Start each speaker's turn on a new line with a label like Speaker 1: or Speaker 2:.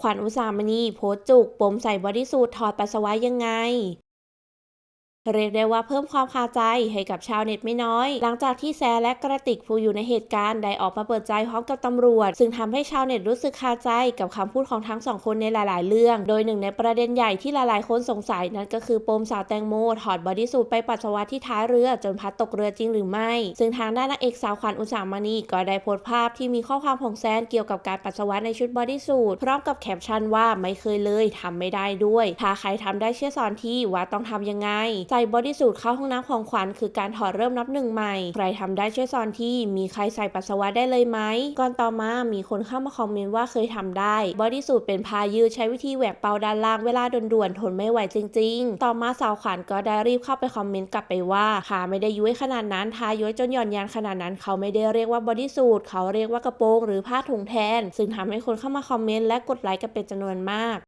Speaker 1: ขวัญอุสามณีโพสจุกปมใส่บอดี้สูทถอดปัสสาวะยังไง เรียกได้ว่าเพิ่มความคาใจให้กับชาวเน็ตไม่น้อย หลังจากที่แซและกระติกผู้อยู่ในเหตุการณ์ได้ออกมาเปิดใจพร้อมกับตำรวจ ซึ่งทำให้ชาวเน็ตรู้สึกคาใจกับคำพูดของทั้งสองคนในหลาย ๆ เรื่อง โดยหนึ่งในประเด็นใหญ่ที่หลาย ๆ คนสงสัยนั่นก็คือปมสาวแตงโมถอดบอดี้สูทไปปัสสาวะที่ท้ายเรือจนพัดตกเรือจริงหรือไม่ ซึ่งทางด้านนางเอกสาวขวัญอุสามณีก็ได้โพสต์ภาพที่มีข้อความของแซนเกี่ยวกับการปัสสาวะในชุดบอดี้สูทพร้อมกับแคปชั่นว่าไม่เคยเลยทำไม่ได้ด้วยถ้าใครทำได้เชื่อสอนที่ว่าต้องทำยังไงใส่บอดี้สูทเข้าห้องน้ำของขวัญคือการถอดเริ่มนับหนึ่งใหม่ ใครทำได้ช่วยสอนที่มีใครใส่ปัสสาวะได้เลยไหม ก่อนต่อมามีคนเข้ามาคอมเมนต์ว่าเคยทำได้บอดี้สูทเป็นพายืดใช้วิธีแหวกเปาด้านล่างเวลาด่วนๆทนไม่ไหวจริง ๆ ต่อมาสาวขวัญก็ได้รีบเข้าไปคอมเมนต์กลับไปว่าขาไม่ได้ย้ยขนาดนั้นทาย้ยจนหย่อนยานขนาดนั้น เขาไม่ได้เรียกว่าบอดี้สูทเขาเรียกว่ากระโปรงหรือผ้าถุงแทน ซึ่งทำให้คนเข้ามาคอมเมนต์และกดไลค์กันเป็นจำนวนมาก